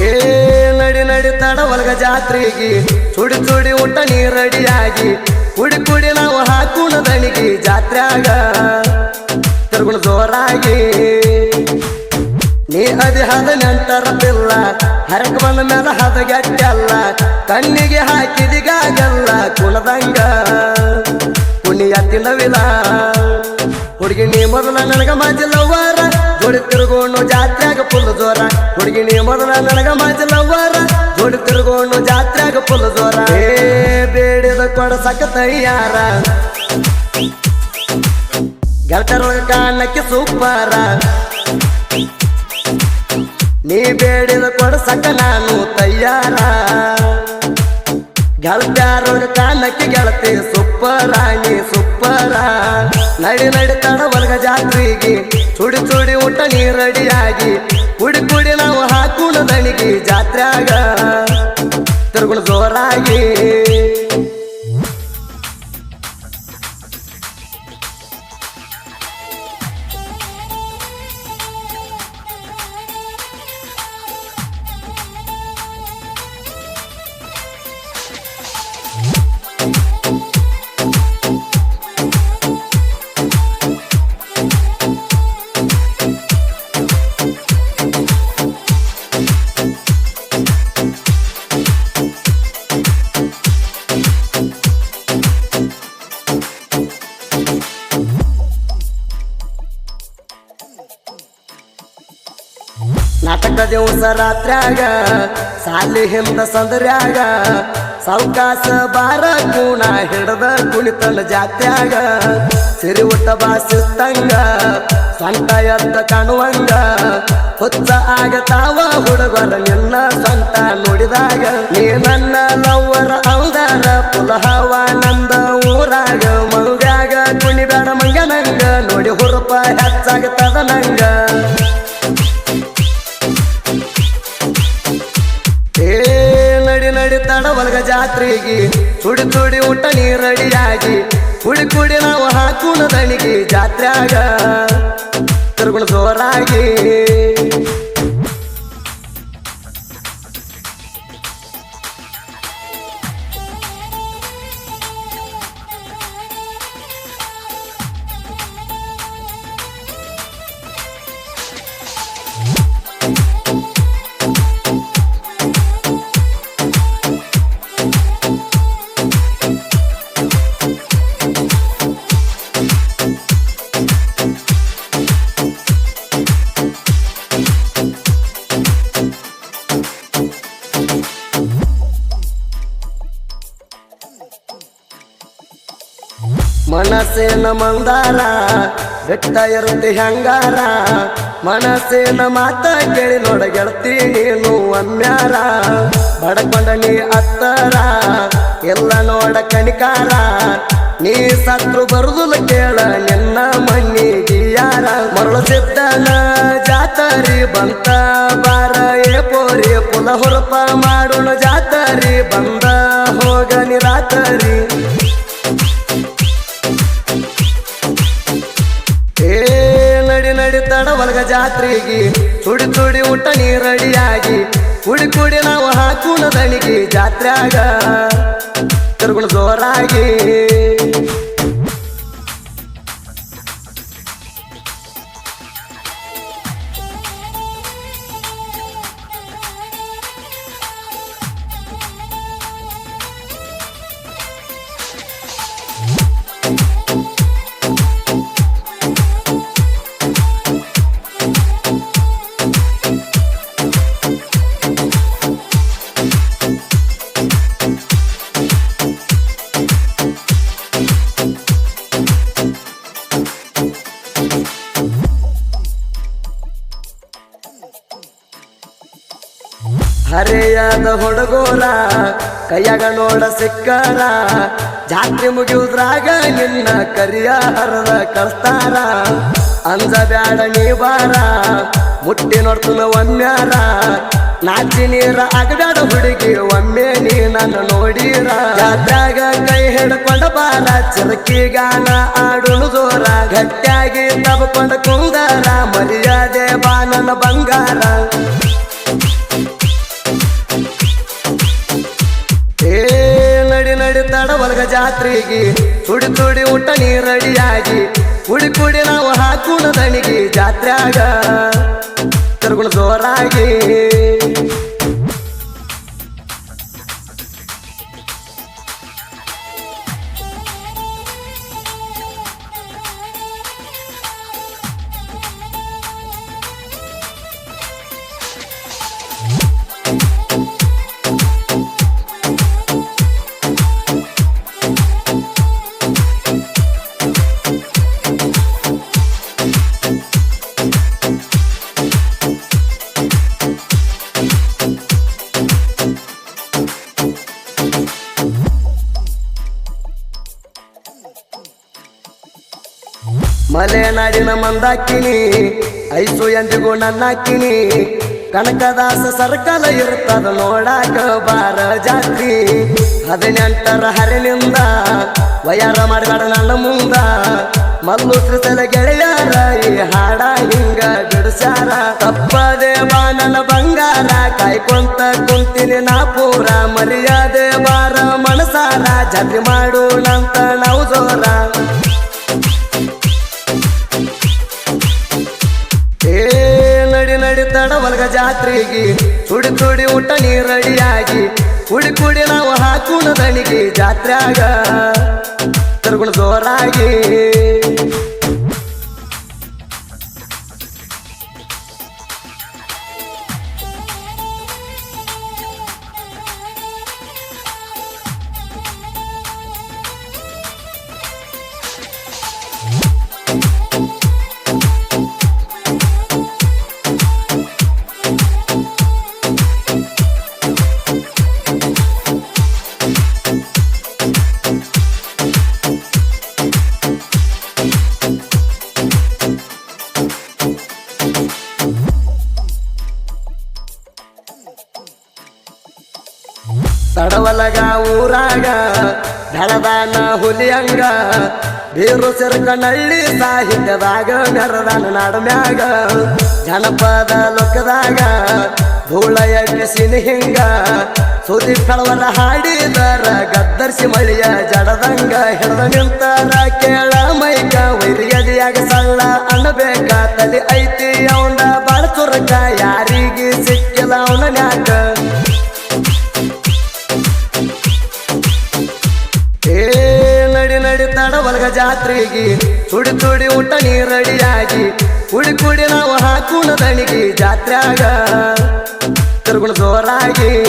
ಏ ನಡಿ ನಡಿ ತಡ ಒಳಗ ಜಾತ್ರೆಗೆ ಚುಡಿ ಚುಡಿ ಊಟ ನೀ ರೆಡಿಯಾಗಿ ಕುಡಿ ಕುಡಿ ನಾವು ಹಾಕೋಣ ದಣಿಗೆ ಜಾತ್ರ್ಯಾಗ. ತಿರುಗುಣ ಜೋರಾಗಿ. ನೀ ಅದಿ ಹದ ನೆಂಟರದಿಲ್ಲ ಹರಕ ಬಂದ ಮೇಲೆ ಹದ ಗಟ್ಟಲ್ಲ ಕಣ್ಣಿಗೆ ಹಾಕಿದಿಗಾಗಲ್ಲ ಕುಲದಂಗ. ಪುಣ್ಯ ತಿನ್ನವಿಲ್ಲ ಹುಡುಗಿ ನೀ ಮೊದಲ ನನಗ ಮಾಜಿಲ್ಲವಾರ ಜೋಡಿ ತಿರುಗೋಣು ಜಾತ್ರ್ಯಾಗ ಫುಲ್ ಜೋರ. ಹುಡುಗಿ ನೀ ಮೊದಲ ನನಗ ಮಾಜಿಲ್ಲವಾರ ಜೋಡಿ ತಿರುಗೋಣು ಜಾತ್ರ್ಯಾಗ ಫುಲ್ ಜೋರ. ಏ ತಯಾರ. ಗೆಳತರೊಳಗ ಕಾಣಕ್ಕೆ ಸೂಪರ. ನೀ ಬೇಡಿದ ಕೊಡಸಕ ನಾನು ತಯಾರ. ಗೆಳತ್ಯಾರೊಳಗ ಕಾಣಕ್ಕೆ ಗೆಳತಿ ನೀ ಸುಪ್ಪರ ನಡಿ ನಡಿ ತಡ ಒಳಗ ಜಾತ್ರೆಗೆ ಚುಡಿ ಚುಡಿ ಊಟ ನೀ ರೆಡಿಯಾಗಿ. ಕುಡಿ ಕುಡಿ ನಾವು ಹಾಕೋಣ ದಣಿಗೆ ಜಾತ್ರ್ಯಾಗ. ತಿರುಗುಣ ಜೋರಾಗಿ. ನಾಟಕ ದಿವಸ ರಾತ್ರ್ಯಾಗ ಸಾಲಿ ಹಿಂದ ಸಂದ್ರ್ಯಾಗ ಸಾವಕಾಸ ಬಾರ ಕೂಣ ಹಿಡದ ಕುಣಿತನ ಜಾತ್ಯಾಗ ಸಿರಿ ಊಟ ಬಾಸಿಸ್ತಂಗ ಸ್ವಂತ ಎತ್ತ ಕಾಣುವಂಗ, ಹುಚ್ಚ ಆಗತಾವ ಹುಡುಗರ ನಿನ್ನ ಸ್ವಂತ ನೋಡಿದಾಗ. ನೀ ನನ್ನ ನವ್ವರ ಅವದಾರ ಪುಲಹವ ನಂದ ಊರಾಗ ಮಂಗಾಗ ಕುಣಿಬೇಡ ಮಂಗನಂಗ ನೋಡಿ ಹುರುಪ ಹೆಚ್ಚಾಗತದ ನಂಗ. ಜಾತ್ರೆಗೆ ಚುಡಿ ಚುಡಿ ಊಟ ನೀ ರೆಡಿಯಾಗಿ ಕುಡಿ ಕುಡಿ ನಾವು ಹಾಕೋಣ ದಣಿಗೆ ಜಾತ್ರ್ಯಾಗ. ಮನಸ್ಸಿನ ಮಂದಾರ, ಬೆಟ್ಟ ಇರುತ್ತೆ ಹೆಂಗಾರ. ಮನಸ್ಸೇನ ಮಾತ ಕೇಳಿ ನೋಡ ಗೆಳತಿ ನೀನು ಅಮ್ಯಾರ ಬಡಕೊಂಡ ನೀ ಅತ್ತಾರ, ಎಲ್ಲ ನೋಡ ಕಣಿಕಾರ ನೀ ಸತ್ರು ಬರುದಿಲ್ಲ ಕೇಳ ನಿನ್ನ ಮಣ್ಣಿಗೆ ಯಾರ ಮರಳು ಸಿದ್ದನ ಜಾತರಿ ಬಂತ ಬಾರ, ಏ ಪೋರಿ ಪುನಃ ಹುರುಪ ಮಾಡೋಣ ಜಾತರಿ ಬಂದ ಹೋಗ ನಿರಾತರಿ ಜಾತ್ರೆಗೆ ತುಡಿ ತುಡಿ ಊಟ ನೀ ರೆಡಿಯಾಗಿ ಕುಡಿ ಕುಡಿ ನಾವು ಹಾಕುಣ ದಣಿಗೆ ಜಾತ್ರೆ ಆಗ ಜೋರಾಗಿ. ಹರೆಯದ ಹುಡುಗೋರ, ಕೈಯಾಗ ನೋಡ ಸಿಕ್ಕಾರ, ಜಾತ್ರೆ ಮುಗಿಯುದ್ರಾಗ ನಿನ್ನ ಕರಿಯ ಹರದ ಕಳ್ತಾರ ಅಂಜ ಬ್ಯಾಡ ನೀ ಬಾರ, ಮುಟ್ಟಿ ನೋಡ್ತನ ಒಮ್ಮ್ಯಾರ ನಾಚಿ ನೀರ ಅಗಡಾಡ ಹುಡುಗಿ, ಒಮ್ಮೆ ನೀ ನನ್ನ ನೋಡಿರ. ಜಾತ್ರಾಗ ಕೈ ಹಿಡ್ಕೊಂಡ ಬಾರ, ಚಿರಕಿ ಗಾನ ಆಡುನು ಜೋರ. ಗಟ್ಟಿಯಾಗಿ ತಬ್ಕೊಂಡ ಕುಂದಾರ ಮರ್ಯಾದೆ ಬಾ ನನ್ನ ಬಂಗಾರ. ಜಾತ್ರೆಗೆ ತುಡಿ ತುಡಿ ಊಟ ನೀ ರೆಡಿಯಾಗಿ ಕುಡಿ ಕುಡಿ ನಾವು ಹಾಕುಣ ದಣಿಗೆ ಜಾತ್ರೆಗ ತಿರುಗುಳ ಜೋರಾಗಿ ಮಲೆನಾಡಿನ ಮಂದಾಕಿನಿ, ಐಸು ಎಂದಿಗೂ ನನ್ನಾಕಿನಿ. ಕನಕದಾಸ ಸರ್ಕಲ ಇರ್ತದ ನೋಡಾಕ ಬಾರ ಜಾತ್ರಿ. ಹದಿನೆಂಟರ ಹರಿನಿಂದ ವಯಾರ ಮಾಡಬೇಡ ನನ್ನ ಮುಂದ. ಮಲ್ಲು ತ್ರಿಸಲ ಗೆಳೆಯಾರ, ಈ ಹಾಡ ಹಿಂಗ ಬಿಡಸಾರ ತಪ್ಪದೆ ಬಾ ನನ್ನ ಬಂಗಾರ, ಕಾಯ್ಕೊಂತ ಕುಂತೀನಿ ನಾ ಪೂರ. ಮರ್ಯಾದೆ ಬಾರ ಮನಸಾರ, ಜಾತ್ರೆ ನಾವು ಜಾತ್ರೆಗೆ ತುಡಿ ಊಟ ನೀ ರೆಡಿಯಾಗಿ ಕುಡಿ ಕುಡಿ ನಾವು ಹಾಕುಣ ದಣಿಗೆ ಜಾತ್ರ್ಯಾಗ. ತಿರುಗುಣ ಜೋರಾಗಿ ತಡವಲಗ ಊರಾಗ ಬೆಳದಾನ ಹುಲಿಯಂಗ, ಬೀರು ನಳ್ಳಿ ಸಾಹಿತ್ಯದಾಗ ಮೆರದಾನ ನಾಡಮ್ಯಾಗ. ಜನಪದ ಲೋಕದಾಗ ಧೂಳ ಸಿನಿ ಹಿಂಗ ಸುದಿ ಕಳವನ ಹಾಡಿದರ ಗದ್ದರ್ಸಿ ಮಳಿಯ ಜಡದಂಗ, ಹಿಡದ ನಿಂತರ ಕೇಳ ಮೈಕ, ವೈರಿಯದಿಯಾಗ ಸಳ್ಳ ಅನ್ನಬೇಕ ತಲೆ ಐತಿ ಅವನ ನಡಿ ನಡಿ ತಡವಲ್ಗ ಜಾತ್ರೆಗೆ. ತುಡಿ ತುಡಿ ಊಟ ನೀರಡಿಯಾಗಿ. ಕುಡಿ ಕುಡಿ ನಾವು ಹಾಕುಣ ದಣಿಗೆ. ಜಾತ್ರೆಗ ತಿರುಗುಣ ಜೋರಾಗಿ.